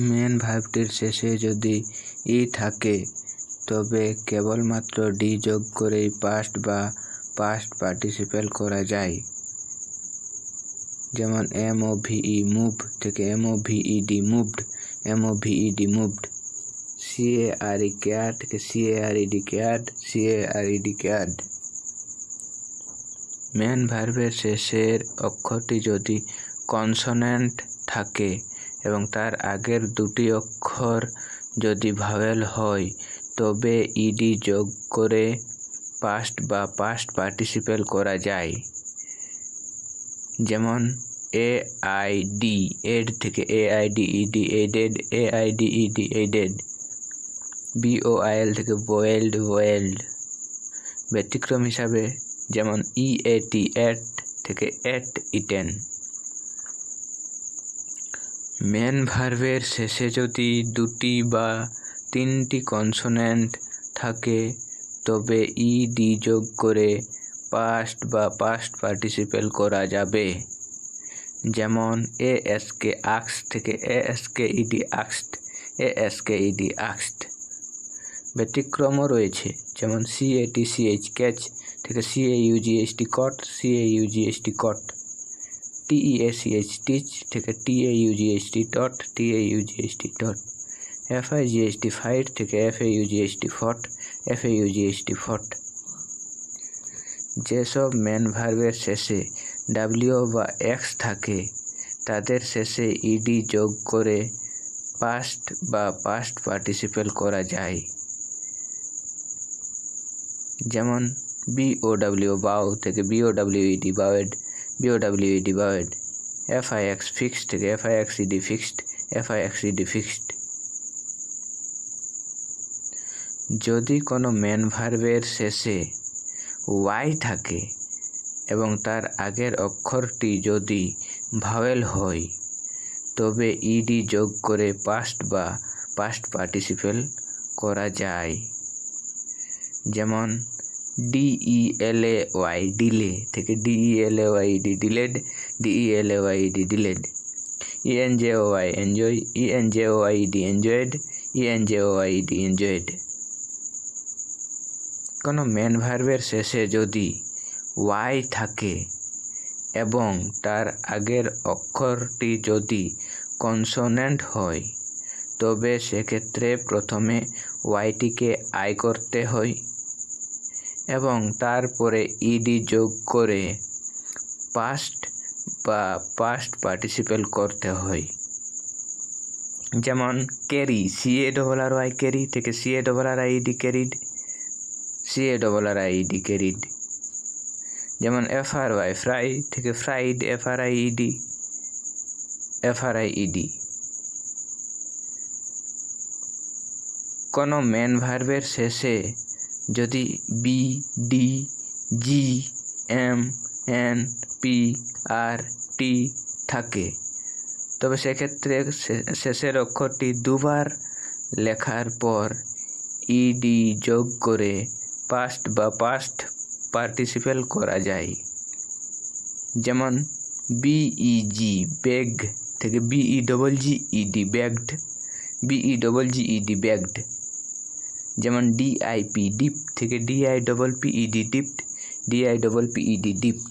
Main ভার্বটির শেষে যদি ই থাকে, তবে কেবলমাত্র ডি যোগ করেই পাস্ট বা পাস্ট পার্টিসিপেল করা যায়। যেমন M O V E move থেকে M O V E D moved M O V E D moved C A R E care থেকে C A R E D cared C A R E D cared main ভার্বের শেষের অক্ষরটি যদি consonant থাকে এবং তার আগের দুটি অক্ষর যদি ভাওয়েল হয়, তবে ইডি যোগ করে পাস্ট বা পাস্ট পার্টিসিপেল করা যায়। যেমন এ আই ডি এড থেকে A I D E D added A I D E D added B O I L থেকে বয়েলড ওয়েল্ড ব্যতিক্রম হিসাবে, যেমন ই এ টি এট থেকে এট ইটেন মেন ভার্বের শেষে যদি দুটি বা তিনটি কনসোনেন্ট থাকে, তবে ই ডি যোগ করে পাস্ট বা পাস্ট পার্টিসিপেল করা যাবে। যেমন, এ, এস, কে, আক্স থেকে A, S, K E D আক্সড, A, S, K E D আক্সড। ব্যতিক্রমও রয়েছে, যেমন C, A, T, C, H, catch থেকে C, A U G H T, caught, C, A U G H T, caught. T E A C H teach থেকে T A U G H T taught T A U G H T taught F I G H T fight থেকে F A U G H T fought F A U G H T fought যেসব main ভার্বের শেষে W বা x থাকে, তাদের শেষে ED যোগ করে পাস্ট বা পাস্ট পার্টিসিপেল করা যায়। যেমন বিও ডাব্লিউ বাউ থেকে B O W E D bowed B O W E D bowed F I X fixed থেকে F I X E D fixed F I X E D fixed যদি কোনো main ভার্বের শেষে Y থাকে এবং তার আগের অক্ষরটি যদি ভাওয়েল হয়, তবে ইডি যোগ করে পাস্ট বা পাস্ট পার্টিসিপেল করা যায়। যেমন D E L A Y delay থেকে D E L A Y D delayed D E L A Y D delayed E N J O Y enjoy E N J O Y D enjoyed E N J O Y D enjoyed কোনো main ভার্বের শেষে যদি Y থাকে এবং তার আগের অক্ষরটি যদি consonant হয়, তবে সেক্ষেত্রে প্রথমে ওয়াইটিকে আই করতে হয়। এবং তারপরে ইডি যোগ করে পাস্ট বা পাস্ট পার্টিসিপেল করতে হয়। যেমন carry C A double R Y carry থেকে C A double R I D carried C A double R I D carried যেমন এফ আর ওয়াই ফ্রাই থেকে fried F R I E D F R I E D কোনো main ভার্বের শেষে যদি B D G M N P R T থাকে, তবে সেক্ষেত্রে শেষের অক্ষরটি দুবার লেখার পর ইডি যোগ করে পাস্ট বা পাস্ট পার্টিসিপেল করা যায়। যেমন বিইজি ব্যাগ থেকে B E double G E D bagged B E double G E D bagged যেমন ডিআইপি ডিপ থেকে D I double P E D dip D I double P E D dipped